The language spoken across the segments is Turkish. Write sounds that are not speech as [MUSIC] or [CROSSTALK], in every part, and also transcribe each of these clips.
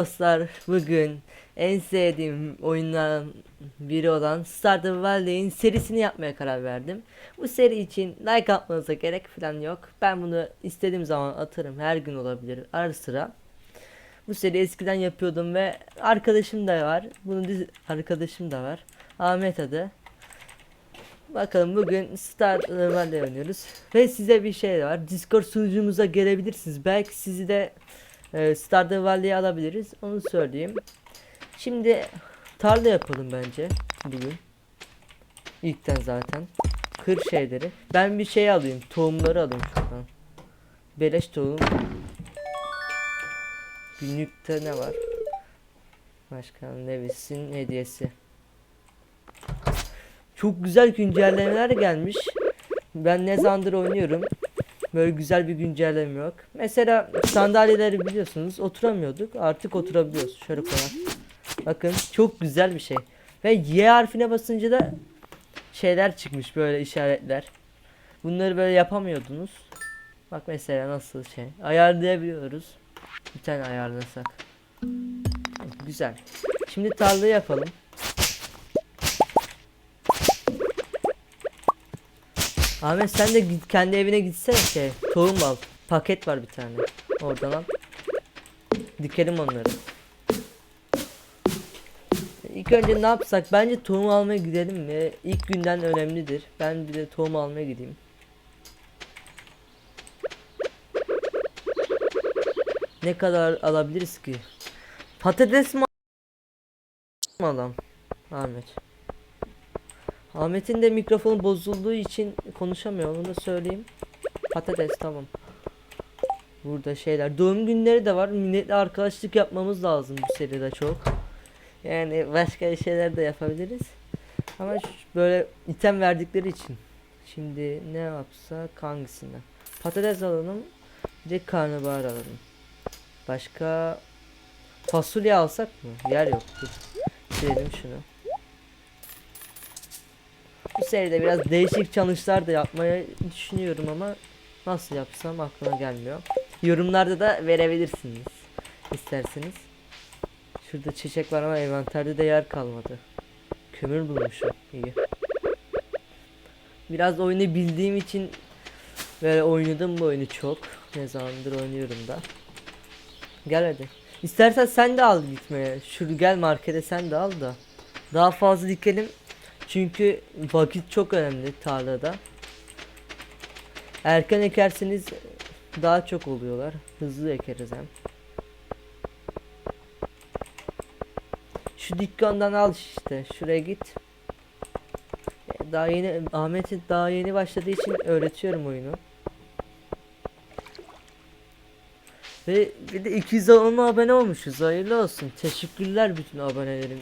Dostlar bugün en sevdiğim oyunlardan biri olan Stardew Valley'in serisini yapmaya karar verdim. Bu seri için like atmanıza gerek falan yok. Ben bunu istediğim zaman atarım. Her gün olabilir ara sıra. Bu seri eskiden yapıyordum ve arkadaşım da var. Bunun arkadaşım da var. Ahmet adı. Bakalım bugün Stardew Valley oynuyoruz. Ve size bir şey var. Discord sunucumuza gelebilirsiniz. Belki sizi de e, Stardew Valley'e alabiliriz. Onu söyleyeyim. Şimdi tarla yapalım bence bugün. İlkten zaten. Kır şeyleri. Ben bir şey alayım. Tohumları alayım şuradan. Beleş tohum. Günlükte ne var? Başkan Levis'in hediyesi. Çok güzel güncellemeler gelmiş. Ben ne zamandır oynuyorum. Böyle güzel bir güncelleme yok. Mesela sandalyeleri biliyorsunuz oturamıyorduk. Artık oturabiliyoruz. Şöyle koyalım. Bakın çok güzel bir şey. Ve Y harfine basınca da şeyler çıkmış böyle işaretler. Bunları böyle yapamıyordunuz. Bak mesela nasıl şey. Ayarlayabiliyoruz. Bir tane ayarlasak. Güzel. Şimdi tarlayı yapalım. Ahmet sen de git, kendi evine gitsene şey. Tohum al. Paket var bir tane. Oradan al. Dikelim onları. İlk önce ne yapsak? Bence tohum almaya gidelim mi? İlk günden önemlidir. Ben bir de tohum almaya gideyim. Ne kadar alabiliriz ki? Patates mi alalım? Ahmet. Ahmet'in de mikrofonu bozulduğu için konuşamıyor onu da söyleyeyim. Patates tamam. Burada şeyler. Doğum günleri de var. Milletle arkadaşlık yapmamız lazım bu seride çok. Yani başka şeyler de yapabiliriz. Ama böyle item verdikleri için. Şimdi ne yapsak hangisinden? Patates alalım. Bir de karnabahar alalım. Başka fasulye alsak mı? Yer yok. Dur. Silelim şunu. Bu seride biraz değişik challenge'lar da yapmayı düşünüyorum ama nasıl yapsam aklıma gelmiyor. Yorumlarda da verebilirsiniz isterseniz. Şurada çiçek var ama envanterde de yer kalmadı. Kömür bulmuşum. İyi. Biraz oyunu bildiğim için böyle oynadım bu oyunu çok. Ne zamandır oynuyorum da. Gel hadi. İstersen sen de al gitmeye. Şur gel markete sen de al da. Daha fazla dikelim. Çünkü vakit çok önemli tarlada. Erken ekerseniz daha çok oluyorlar. Hızlı ekeriz hem. Şu dükkandan al işte. Şuraya git. Daha yeni Ahmet'in daha yeni başladığı için öğretiyorum oyunu. Ve bir de 210 abone olmuşuz. Hayırlı olsun. Teşekkürler bütün abonelerim.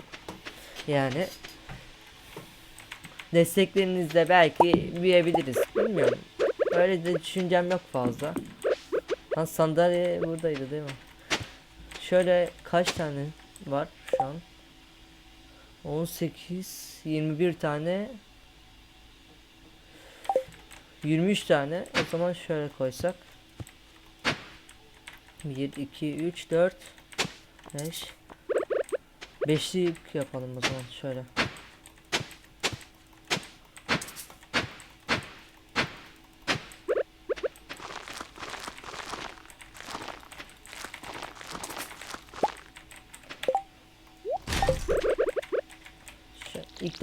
Yani desteklerinizle belki büyüyebiliriz. Bilmiyorum. Öyle de düşüncem yok fazla. Lan sandalye buradaydı değil mi? Şöyle kaç tane var şu an? 18, 21 tane 23 tane o zaman şöyle koysak 1, 2, 3, 4 5 Beşlik yapalım o zaman şöyle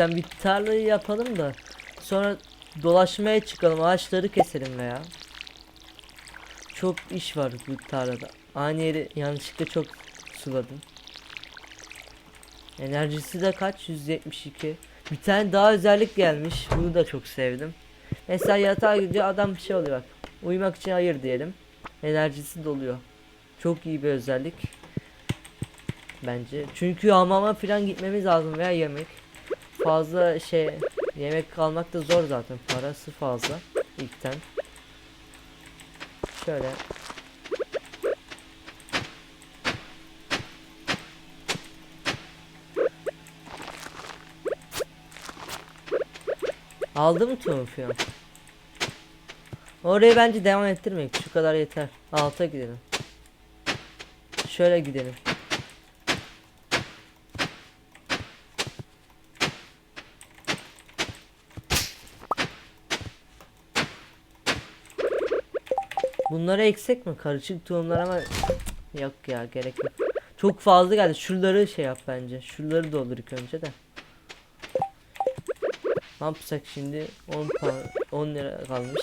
İlkten bir tarlayı yapalım da sonra dolaşmaya çıkalım ağaçları keselim veya çok iş var bu tarlada. Aynı yeri yanlışlıkla çok suladım. Enerjisi de kaç? 172 bir tane daha özellik gelmiş. Bunu da çok sevdim. Mesela yatağa gidiyor adam bir şey oluyor bak. Uyumak için hayır diyelim. Enerjisi doluyor. Çok iyi bir özellik. Bence. Çünkü hamama falan gitmemiz lazım veya yemek fazla şey yemek almak da zor zaten. Parası fazla ilkten. Şöyle. Aldı mı tüm falan oraya bence devam ettirmek şu kadar yeter. Alta gidelim. Şöyle gidelim Bunları eksek mi? Karışık tohumlar ama yok ya gerek yok. Çok fazla geldi. Şuraları şey yap bence. Şuraları doldur ilk önce de. Ne yapsak şimdi? 10 pa 10 lira kalmış.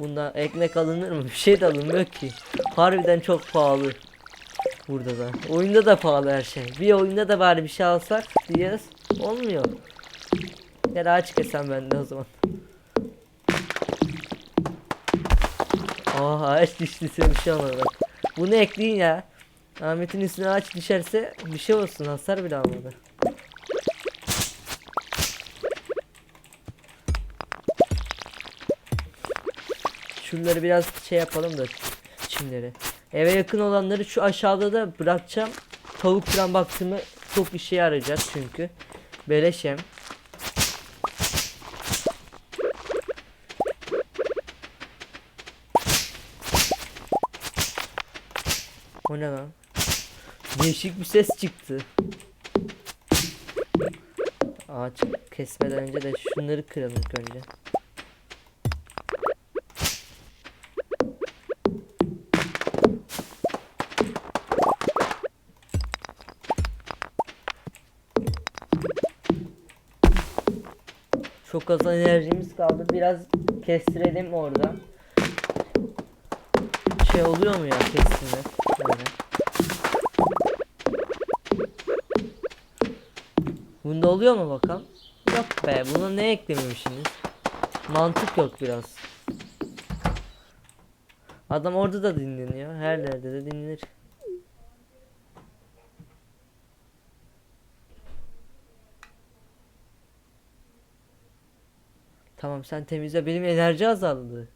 Bunda ekmek alınır mı? Bir şey de alınmıyor ki. Harbiden çok pahalı. Burada da. Oyunda da pahalı her şey. Bir oyunda da bari bir şey alsak diyeceğiz. Olmuyor. Gel ağaç kesem ben de o zaman. Aa ağaç düştüyse bir şey olmadı bak. Bunu ekleyin ya. Ahmet'in üstüne ağaç düşerse bir şey olsun hasar bile almadı. Şunları biraz şey yapalım da çimleri. Eve yakın olanları şu aşağıda da bırakacağım. Tavuk falan baktığımı çok işe yarayacak çünkü. Beleş. O ne lan? Değişik bir ses çıktı. Ağaç kesmeden önce de şunları kıralım ilk önce. Çok az enerjimiz kaldı. Biraz kestirelim orada. Şey oluyor mu ya kestirme? Böyle. Bunda oluyor mu bakalım? Yok be buna ne eklememişsiniz? Mantık yok biraz. Adam orada da dinleniyor. Her yerde de dinlenir. Tamam sen temizle. Benim enerji azaldı.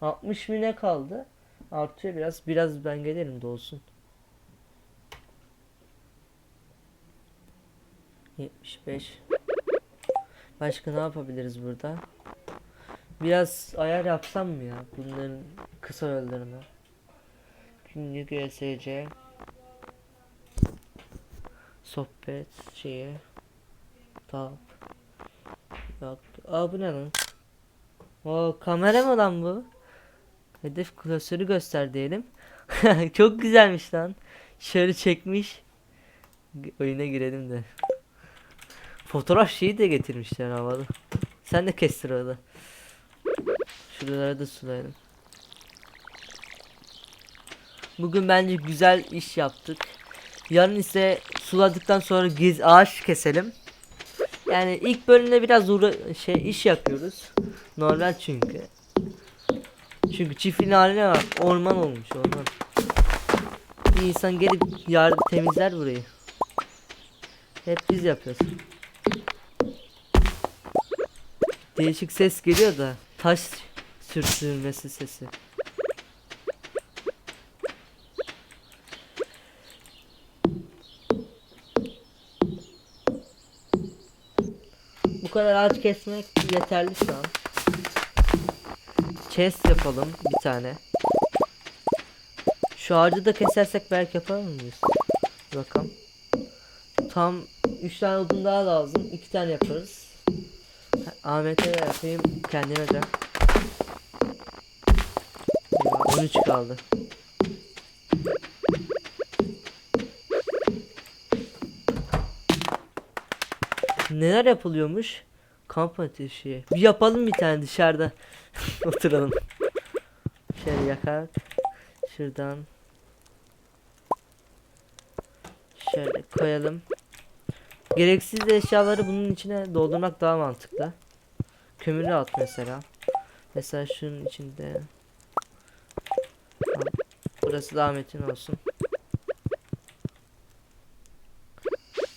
60 mı ne kaldı? Artıyor biraz. Biraz ben gelirim de olsun. 75. Başka ne yapabiliriz burada? Biraz ayar yapsam mı ya bunların kısa yollarına? Günlük ESC Sohbet şeye Tap Yok. Aa bu ne lan? O kamera mı lan bu? Hedef klasörü göster diyelim. [LAUGHS] Çok güzelmiş lan. Şöyle çekmiş. Oyuna girelim de. Fotoğraf şeyi de getirmişler havalı. Sen de kestir orada. Şuralara da sulayalım. Bugün bence güzel iş yaptık. Yarın ise suladıktan sonra giz ağaç keselim. Yani ilk bölümde biraz uğra şey iş yapıyoruz. Normal çünkü. Çünkü çiftliğin haline bak. Orman olmuş orman. Bir insan gelip yardım temizler burayı. Hep biz yapıyoruz. Değişik ses geliyor da taş sürtünmesi sesi. Bu kadar ağaç kesmek yeterli şu an. Chest yapalım bir tane. Şu ağacı da kesersek belki yapar mıyız? Bakalım. Tam 3 tane odun daha lazım. 2 tane yaparız. Ahmet'e yapayım kendime de. Eyvah, 13 kaldı. Neler yapılıyormuş? Kamp ateşi. Bir yapalım bir tane dışarıda. [LAUGHS] Oturalım. Şöyle yakar. Şuradan. Şöyle koyalım. Gereksiz eşyaları bunun içine doldurmak daha mantıklı. Kömürü at mesela. Mesela şunun içinde. Burası da Ahmet'in olsun.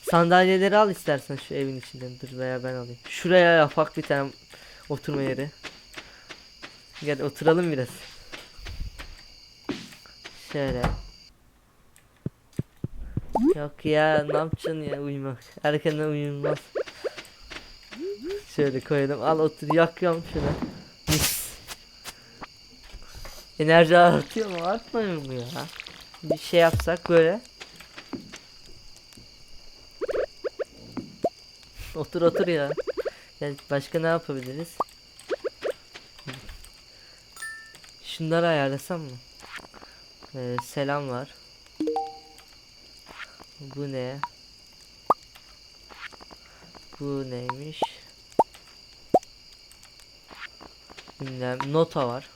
Sandalyeleri al istersen şu evin içinden dur veya ben alayım. Şuraya yapak bir tane oturma yeri. Gel oturalım biraz. Şöyle. Yok ya ne yapacaksın ya uyumak. Erkenden uyunmaz. Şöyle koyalım. Al otur yakıyorum şunu. Mis. Enerji artıyor mu? Artmıyor mu ya? Bir şey yapsak böyle. Otur otur ya. Yani başka ne yapabiliriz? Şunları ayarlasam mı? Ee, selam var. Bu ne? Bu neymiş? Bilmem nota var.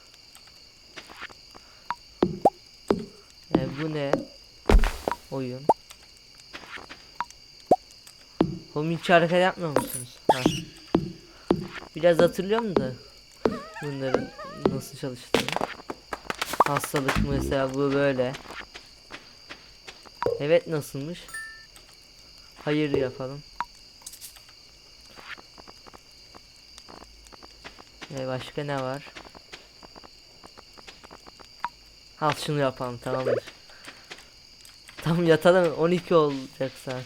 Ee, bu ne? Oyun. Oğlum hiç hareket yapmıyor musunuz? Ha. Biraz hatırlıyorum da bunların nasıl çalıştığını. Hastalık mesela bu böyle. Evet nasılmış? Hayır yapalım. Ee, başka ne var? Al şunu yapalım tamamdır. Tam yatalım 12 olacak saat.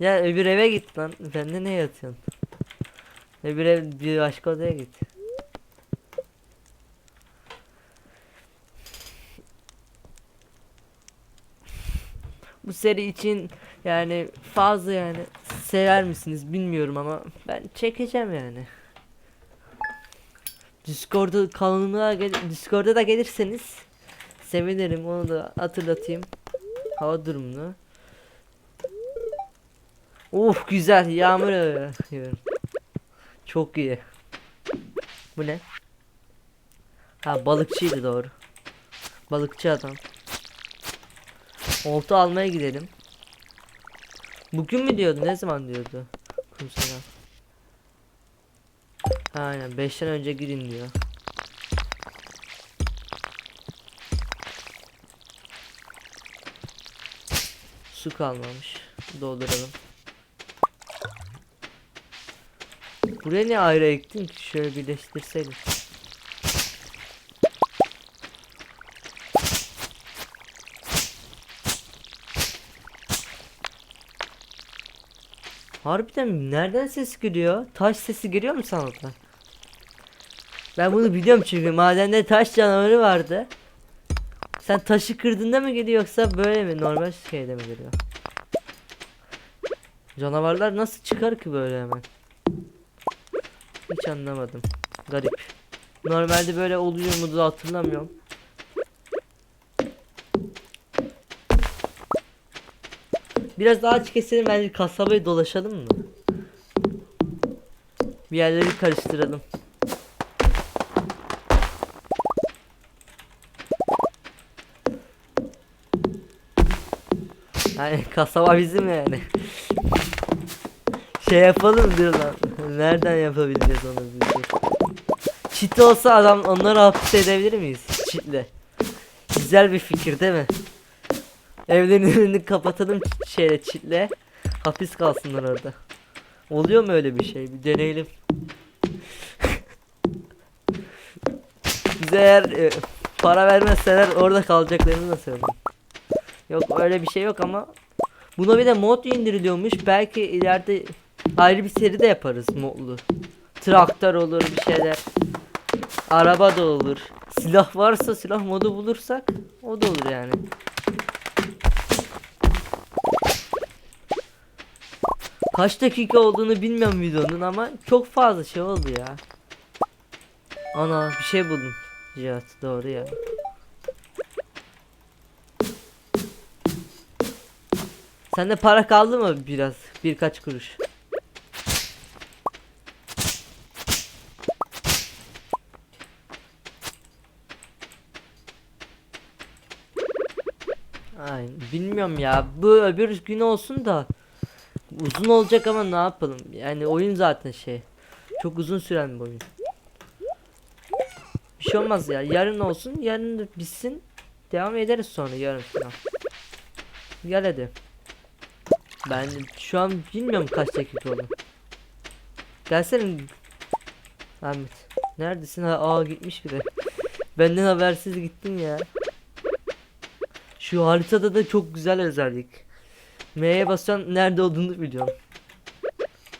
Ya öbür eve git lan. Sen de ne yatıyorsun? Öbür ev bir başka odaya git. Seri için yani fazla yani sever misiniz bilmiyorum ama ben çekeceğim yani. Discord'a kanalına Discord'a da gelirseniz sevinirim onu da hatırlatayım. Hava durumunu. Uf güzel yağmur yağıyor. Çok iyi. Bu ne? Ha balıkçıydı doğru. Balıkçı adam. Olta almaya gidelim. Bugün mü diyordu? Ne zaman diyordu? Kumsala. Aynen 5'ten önce girin diyor. Su kalmamış. Dolduralım. Buraya ne ayrı ektin ki? Şöyle birleştirseydim. Harbiden nereden ses geliyor? Taş sesi geliyor mu sana? Ben bunu biliyorum çünkü madende taş canavarı vardı. Sen taşı kırdığında mı geliyor yoksa böyle mi? Normal şeyde mi geliyor? Canavarlar nasıl çıkar ki böyle hemen? Hiç anlamadım. Garip. Normalde böyle oluyor mu hatırlamıyorum. Biraz daha aç keselim bence kasabayı dolaşalım mı? Bir yerleri karıştıralım. Yani [LAUGHS] kasaba bizim yani. şey yapalım diyor. Nereden yapabileceğiz onu biz? Çit olsa adam onları hapis edebilir miyiz? Çitle. Güzel bir fikir değil mi? Evlerin önünü kapatalım şeyle çitle. Hapis kalsınlar orada. Oluyor mu öyle bir şey? Bir deneyelim. Bize eğer e, para vermezseler orada kalacaklarını da söyleyeyim. Yok öyle bir şey yok ama buna bir de mod indiriliyormuş. Belki ileride ayrı bir seri de yaparız modlu. Traktör olur bir şeyler. Araba da olur. Silah varsa silah modu bulursak o da olur yani. Kaç dakika olduğunu bilmiyorum videonun ama çok fazla şey oldu ya. Ana bir şey buldum. Cihat doğru ya. Sende para kaldı mı biraz? Birkaç kuruş. Ay bilmiyorum ya. Bu öbür gün olsun da uzun olacak ama ne yapalım? Yani oyun zaten şey. Çok uzun süren bir oyun. Bir şey olmaz ya. Yarın olsun. Yarın da bitsin. Devam ederiz sonra yarın falan. Gel hadi. Ben şu an bilmiyorum kaç dakika oldu. Gelsene. Ahmet. Neredesin? Ha, aa gitmiş bile. Benden habersiz gittin ya. Şu haritada da çok güzel özellik. M'ye basıyorsun nerede olduğunu biliyorum.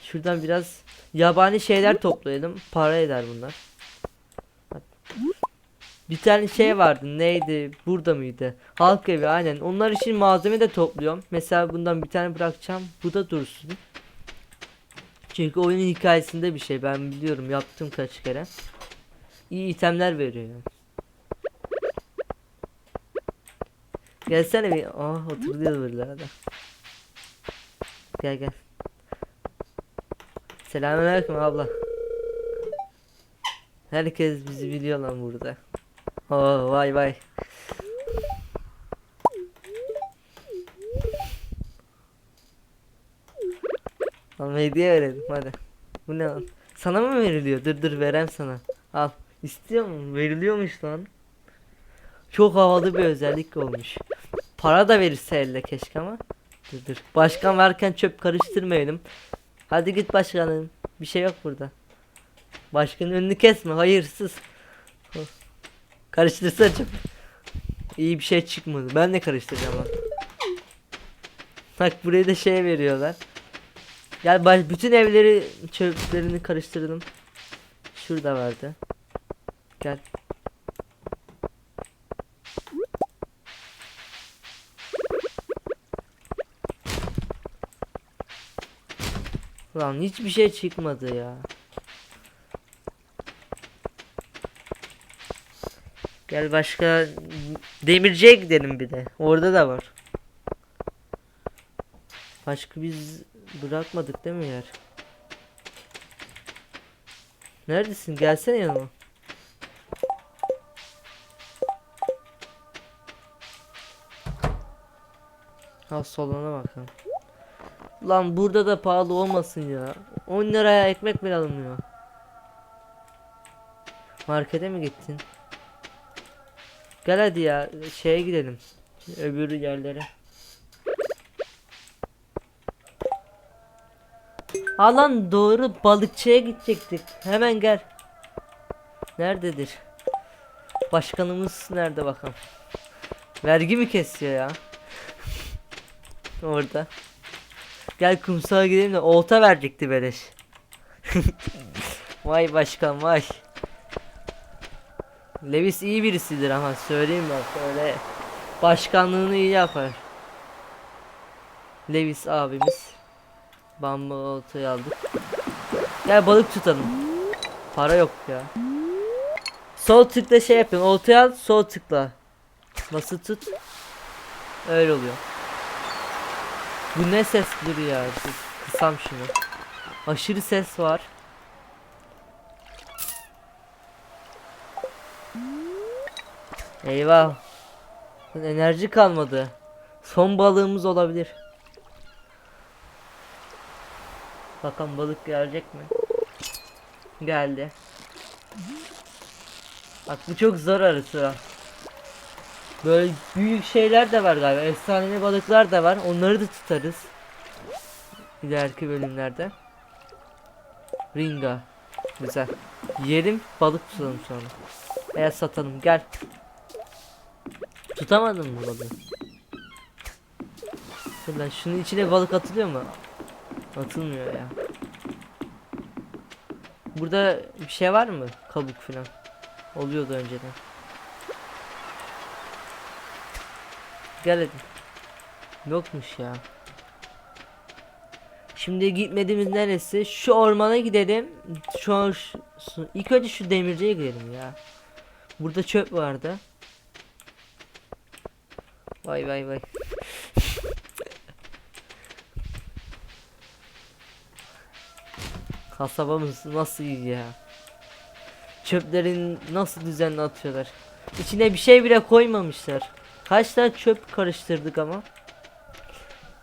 Şuradan biraz yabani şeyler toplayalım. Para eder bunlar. Bir tane şey vardı. Neydi? Burada mıydı? Halk evi aynen. Onlar için malzeme de topluyorum. Mesela bundan bir tane bırakacağım. Bu da dursun. Çünkü oyunun hikayesinde bir şey. Ben biliyorum. Yaptım kaç kere. iyi itemler veriyor. Gelsene bir. Aa oturuyor buralarda. Gel gel. Selamünaleyküm abla. Herkes bizi biliyor lan burada. Oo vay vay. Al hediye verelim hadi. Bu ne lan? Sana mı veriliyor? Dur dur verem sana. Al. İstiyor musun? Veriliyormuş lan. Çok havalı bir özellik olmuş. Para da verirse elle keşke ama. Dur. Başkan varken çöp karıştırmayalım. Hadi git başkanım. Bir şey yok burada. Başkanın önünü kesme hayırsız. Karıştırsa çöp. İyi bir şey çıkmadı. Ben de karıştıracağım lan. Bak buraya da şey veriyorlar. Gel baş, bütün evleri çöplerini karıştırdım. Şurada vardı. Gel. Lan hiçbir şey çıkmadı ya. Gel başka demirciye gidelim bir de. Orada da var. Başka biz bırakmadık değil mi yer? Neredesin? Gelsene yanıma. Ha soluna bakalım. Lan burada da pahalı olmasın ya. 10 liraya ekmek bile alınmıyor. Markete mi gittin? Gel hadi ya şeye gidelim. Öbür yerlere. Alan doğru balıkçıya gidecektik. Hemen gel. Nerededir? Başkanımız nerede bakalım. Vergi mi kesiyor ya? [LAUGHS] Orada. Gel kumsala gidelim de olta verecekti beleş. [LAUGHS] vay başkan vay. Levis iyi birisidir ama söyleyeyim bak öyle başkanlığını iyi yapar. Levis abimiz. Bambu oltayı aldık. Gel balık tutalım. Para yok ya. Sol tıkla şey yapın. Oltayı al, sol tıkla. Nasıl tut? Öyle oluyor. Bu ne sesleri ya? Kısam şunu. Aşırı ses var. Eyvah. Enerji kalmadı. Son balığımız olabilir. Bakalım balık gelecek mi? Geldi. Bak bu çok zor arası. Böyle büyük şeyler de var galiba. Efsanevi balıklar da var. Onları da tutarız. İleriki bölümlerde. Ringa. Güzel. Yiyelim balık tutalım sonra. Veya satalım. Gel. Tutamadın mı balığı? Dur lan şunun içine balık atılıyor mu? Atılmıyor ya. Burada bir şey var mı? Kabuk falan. Oluyordu önceden. Gel hadi. Yokmuş ya. Şimdi gitmediğimiz neresi? Şu ormana gidelim. Şu an şu- ilk önce şu demirciye gidelim ya. Burada çöp vardı. Vay vay vay. [LAUGHS] Kasabamız nasıl iyi ya. Çöplerin nasıl düzenli atıyorlar. İçine bir şey bile koymamışlar. Kaç tane çöp karıştırdık ama.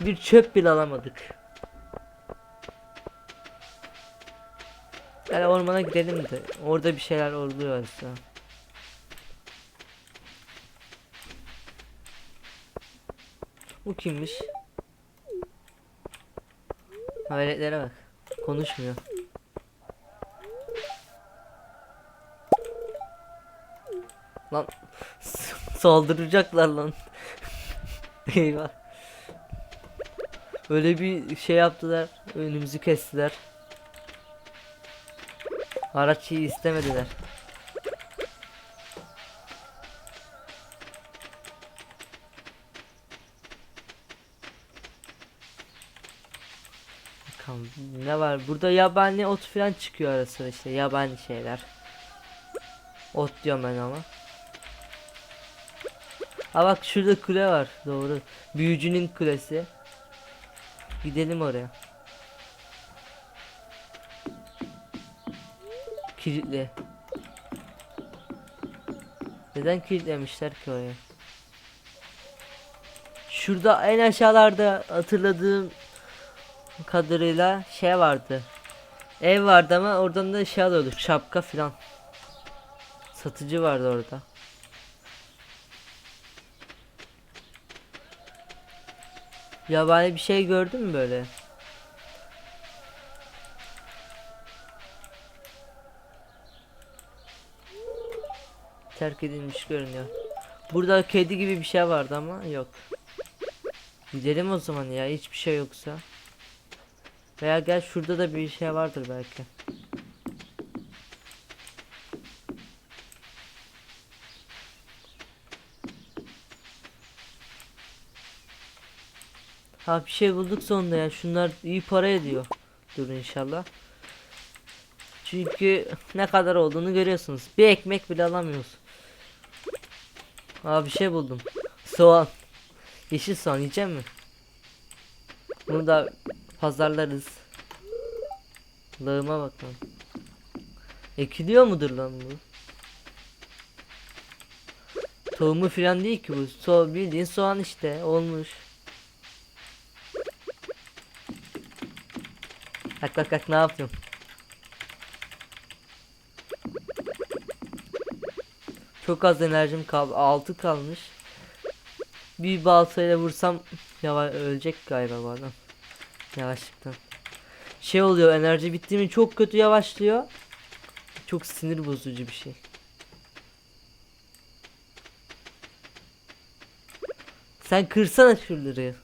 Bir çöp bile alamadık. Gel ormana gidelim de orada bir şeyler oluyor aslında. Bu kimmiş? Hayaletlere bak. Konuşmuyor. Lan saldıracaklar lan. [LAUGHS] Eyvah. Öyle bir şey yaptılar. Önümüzü kestiler. Araçı istemediler. Bakalım ne var? Burada yabani ot falan çıkıyor ara sıra işte yabani şeyler. Ot diyorum ben ama. Ha bak şurada kule var. Doğru. Büyücünün kulesi. Gidelim oraya. Kilitli. Neden kilitlemişler ki oraya? Şurada en aşağılarda hatırladığım kadarıyla şey vardı. Ev vardı ama oradan da şey alıyorduk. Şapka filan. Satıcı vardı orada. Yabani bir şey gördün mü böyle? Terk edilmiş görünüyor. Burada kedi gibi bir şey vardı ama yok. Gidelim o zaman ya hiçbir şey yoksa. Veya gel şurada da bir şey vardır belki. Ha bir şey bulduk sonunda ya. Şunlar iyi para ediyor. Dur inşallah. Çünkü ne kadar olduğunu görüyorsunuz. Bir ekmek bile alamıyoruz. Aa bir şey buldum. Soğan. Yeşil soğan yiyecek mi? Bunu da pazarlarız. Lağıma bak lan. Ekiliyor mudur lan bu? Tohumu filan değil ki bu. So bildiğin soğan işte olmuş. Bak bak bak ne yapıyorum? Çok az enerjim kaldı. 6 kalmış. Bir baltayla vursam yavaş ölecek galiba bu adam. Yavaşlıktan. Şey oluyor enerji bitti mi çok kötü yavaşlıyor. Çok sinir bozucu bir şey. Sen kırsana şuraları.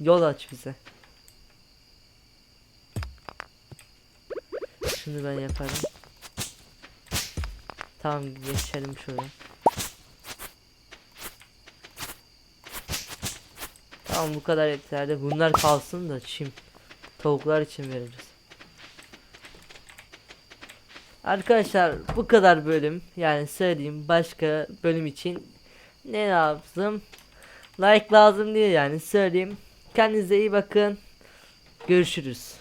Yol aç bize. Şunu ben yaparım. Tamam geçelim şuraya. Tamam bu kadar yeterli. Bunlar kalsın da çim. Tavuklar için veririz. Arkadaşlar bu kadar bölüm. Yani söyleyeyim başka bölüm için ne lazım? Like lazım diye yani söyleyeyim. Kendinize iyi bakın. Görüşürüz.